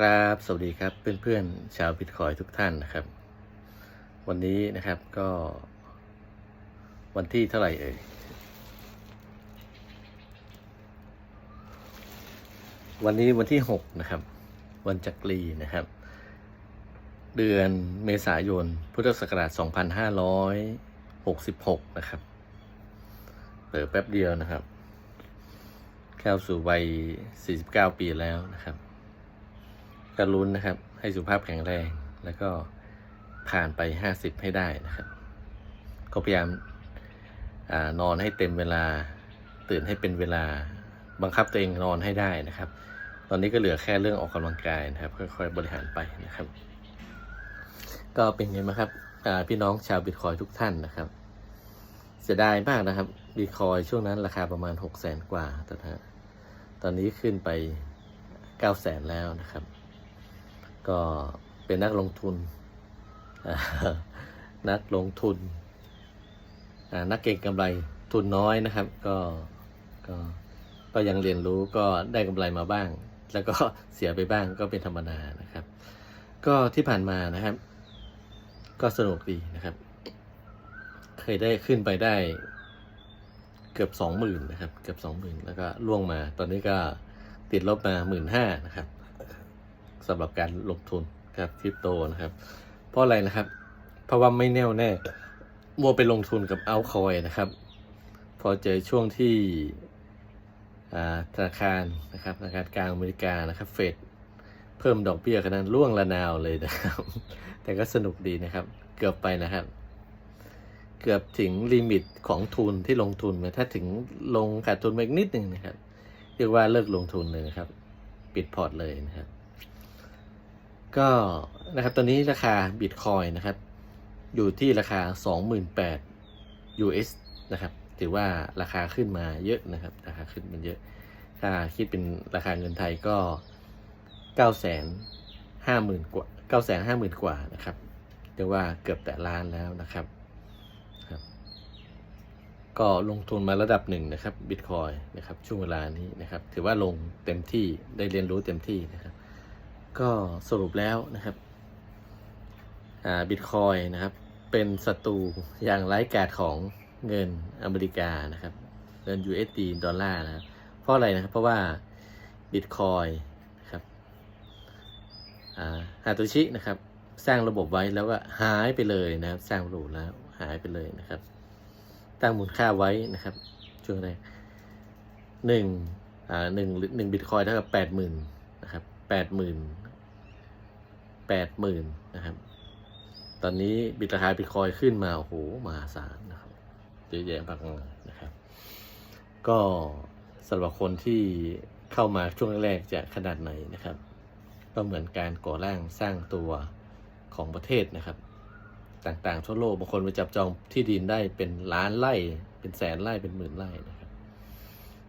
ครับ สวัสดีครับเพื่อนๆชาวบิตคอยทุกท่านนะครับ วันนี้นะครับก็ วันที่เท่าไหร่เอ่ย วันนี้วันที่หกนะครับ วันจักรีนะครับ เดือนเมษายน พุทธศักราช 2566 นะครับเปิดแป๊บเดียวนะครับ เข้าสู่วัย 49 ปีแล้วนะครับ ก็ลุ้นนะครับ ให้สุขภาพแข็งแรง แล้วก็ผ่านไป 50 ให้ได้นะครับ ก็พยายามอนอนให้เต็มเวลา ตื่นให้เป็นเวลา บังคับตัวเองนอนให้ได้นะครับ ตอนนี้ก็เหลือแค่เรื่องออกกำลังกายนะครับ ค่อยๆบริหารไปนะครับ ก็เป็นไงบ้าครับพี่น้องชาวบิตคอยทุกท่านนะครับ เสียดายมากนะครับบิตคอยช่วงนั้นราคาประมาณ 6 0 0 0 0กว่าตอนนี้ขึ้นไป 9 0 0 0 0 0แล้วนะครับ ก็เป็นนักลงทุน นักลงทุน นักเก็งกำไรทุนน้อยนะครับ ก็ก็ก็ยังเรียนรู้ก็ได้กำไรมาบ้าง แล้วก็เสียไปบ้างก็เป็นธรรมดานะครับ ก็ที่ผ่านมานะครับ ก็สนุกดีนะครับ เคยได้ขึ้นไปได้เกือบสองหมื่นนะครับ เกือบสองหมื่นแล้วก็ล่วงมา ตอนนี้ก็ติดลบมาหมื่นห้านะครับ สำหรับการลงทุนกับคริปโตนะครับ เพราะอะไรนะครับ เพราะว่าไม่แน่วแน่มัวไปลงทุนกับเอาคอยนะครับ พอเจอช่วงที่ธนาคารนะครับธนาคารกลางอเมริกานะครับเฟดเพิ่มดอกเบี้ยขนาดล่วงละนาวเลยนะครับ แต่ก็สนุกดีนะครับ เกือบไปนะครับ เกือบถึงลิมิตของทุนที่ลงทุนมถ้าถึงลงขาดทุนไปอีกนิดหนึ่งนะครับเรียกว่าเลิกลงทุนเลยนะครับ ปิดพอร์ตเลยนะครับ ก็นะครับตอนนี้ราคาบิตคอยนะครับ อยู่ที่ราคา 28,000 US นะครับ ถือว่าราคาขึ้นมาเยอะนะครับ ราคาขึ้นมันเยอะ ถ้าคิดเป็นราคาเงินไทยก็ 950,000 กว่า 950,000 กว่านะครับเรียกว่าเกือบแต่ล้านแล้วนะครับครับ ก็ลงทุนมาระดับหนึ่งนะครับบิตคอยนะครับช่วงเวลานี้นะครับ ถือว่าลงเต็มที่ได้เรียนรู้เต็มที่นะครับ ก็สรุปแล้วนะครับอ่าบิตคอยนะครับ เป็นศัตรูอย่างไร้กาจของเงินอเมริกานะครับเงิน USD ดอลลาร์นะครับเพราะอะไรนะครับ เพราะว่าบิตคอยนะครับอ่าฮาโตชินะครับ สร้างระบบไว้แล้วก็หายไปเลยนะครับ สร้างระบบแล้วหายไปเลยนะครับ ตั้งมูลค่าไว้นะครับช่วงแรกหนึ่งอ่าหนึ่งหนึ่งบิตคอยเท่ากับแปดหมื่นนะครับแปดหมื่น แปดหมื่นนะครับ ตอนนี้บิตราคาบิตคอยขึ้นมา โอ้โหมหาศาลนะครับเยอะแยะมากมายนะครับ ก็สำหรับคนที่เข้ามาช่วงแรกๆจะขนาดไหนนะครับ ก็เหมือนการก่อร่างสร้างตัวของประเทศนะครับ ต่างๆ ทั่วโลกบางคนไปจับจองที่ดินได้เป็นล้านไร่เป็นแสนไร่เป็นหมื่นไร่นะครับ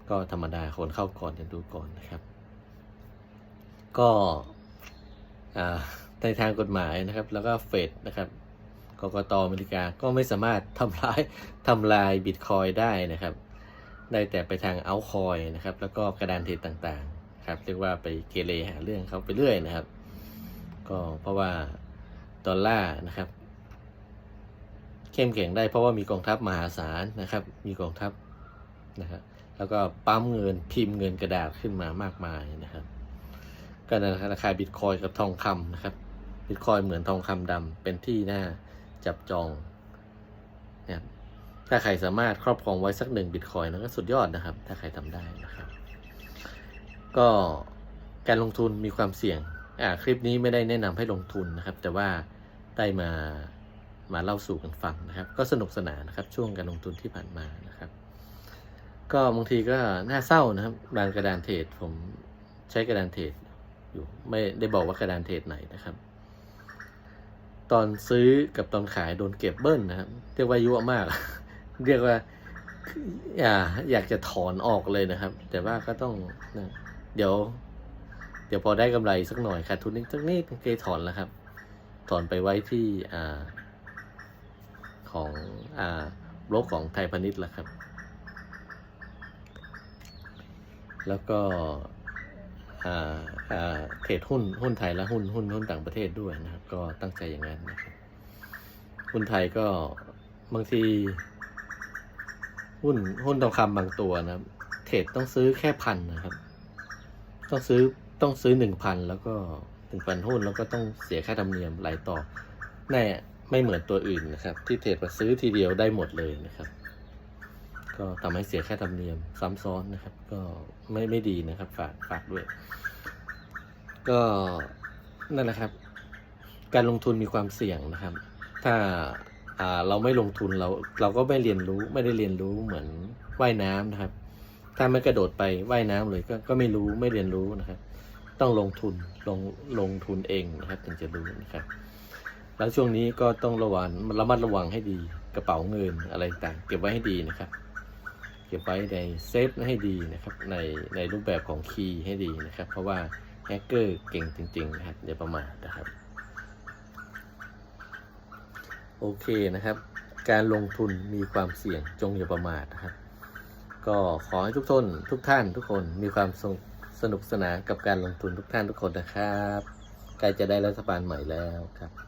ก็ธรรมดาคนเข้าก่อนจะดูก่อนนะครับ ก็อ่า ในทางกฎหมายนะครับ แล้วก็เฟดนะครับกกตอเมริกาก็ไม่สามารถทำลายทำลายบิตคอยได้นะครับ ได้แต่ไปทางเอาคอยนะครับ แล้วก็กระดานเทรดต่างๆครับเรียกว่าไปเกเรหาเรื่องเขาไปเรื่อยนะครับ ก็เพราะว่าดอลลาร์นะครับ เข้มแข็งได้เพราะว่ามีกองทัพมหาศาลนะครับ มีกองทัพนะครับแล้วก็ปั๊มเงินพิมพ์เงินกระดาษขึ้นมามากมายนะครับ ก็ในราคาบิตคอยกับทองคำนะครับ บิตคอยเหมือนทองคำดำเป็นที่น่าจับจองนะครับถ้าใครสามารถครอบครองไว้สักหนึ่งบิตคอยนั้นก็สุดยอดนะครับ ถ้าใครทำได้นะครับ ก็การลงทุนมีความเสี่ยงอ่าคลิปนี้ไม่ได้แนะนำให้ลงทุนนะครับ แต่ว่าได้มามาเล่าสู่กันฟังนะครับ ก็สนุกสนานนะครับช่วงการลงทุนที่ผ่านมานะครับ ก็บางทีก็น่าเศร้านะครับบางกระดานเทรดผมใช้กระดานเทรดอยู่ไม่ได้บอกว่ากระดานเทรดไหนนะครับ ตอนซื้อกับตอนขายโดนเก็บเบิ้ลนะครับ เรียกว่ายั่วมาก เรียกว่าอยากอยากจะถอนออกเลยนะครับ แต่ว่าก็ต้องนะเดี๋ยว เดี๋ยวพอได้กำไรสักหน่อยขาดทุนนิดสักนิดก็ถอนแล้วครับ ถอนไปไว้ที่อ่าของอ่าบล็อกของไทยพาณิชย์แหละครับ แล้วก็ เทรดหุ้นหุ้นไทยและหุ้นหุ้นหุ้นต่างประเทศด้วยนะครับ ก็ตั้งใจอย่างนั้นนะครับหุ้นไทยก็บางที หุ้นหุ้นทองคำบางตัวนะครับ เทรดต้องซื้อแค่พันนะครับ ต้องซื้อต้องซื้อหนึ่งพันแล้วก็หนึ่งพันหุ้นแล้วก็ต้องเสียค่าธรรมเนียมหลายต่อแน่ไม่เหมือนตัวอื่นนะครับ ที่เทรดมาซื้อทีเดียวได้หมดเลยนะครับ ก็ทำให้เสียค่าธรรมเนียมซ้ำซ้อนนะครับ ก็ไม่ไม่ดีนะครับ ฝากฝากด้วย ก็นั่นแหละครับ การลงทุนมีความเสี่ยงนะครับ ถ้าอ่าเราไม่ลงทุนเราเราก็ไม่เรียนรู้ไม่ได้เรียนรู้เหมือนว่ายน้ำนะครับ ถ้าไม่กระโดดไปว่ายน้ำเลยก็ก็ไม่รู้ไม่เรียนรู้นะครับ ต้องลงทุนลงลงทุนเองนะครับถึงจะรู้นะครับ แล้วช่วงนี้ก็ต้องระวังระมัดระวังให้ดีกระเป๋าเงินอะไรต่างเก็บไว้ให้ดีนะครับ ก็บไว้ในเซฟให้ดีนะครับในในรูปแบบของคีย์ให้ดีนะครับ เพราะว่าแฮกเกอร์เก่งจริงๆนะครับอย่าประมาทนะครับโอเคนะครับ การลงทุนมีความเสี่ยงจงอย่าประมาทนะครับก็ขอให้ทุกท่านทุกท่านทุกคนมีความสนุกสนุกสนานกับการลงทุนทุกท่านทุกคนนะครับใกล้จะได้รัฐบาลใหม่แล้วครับ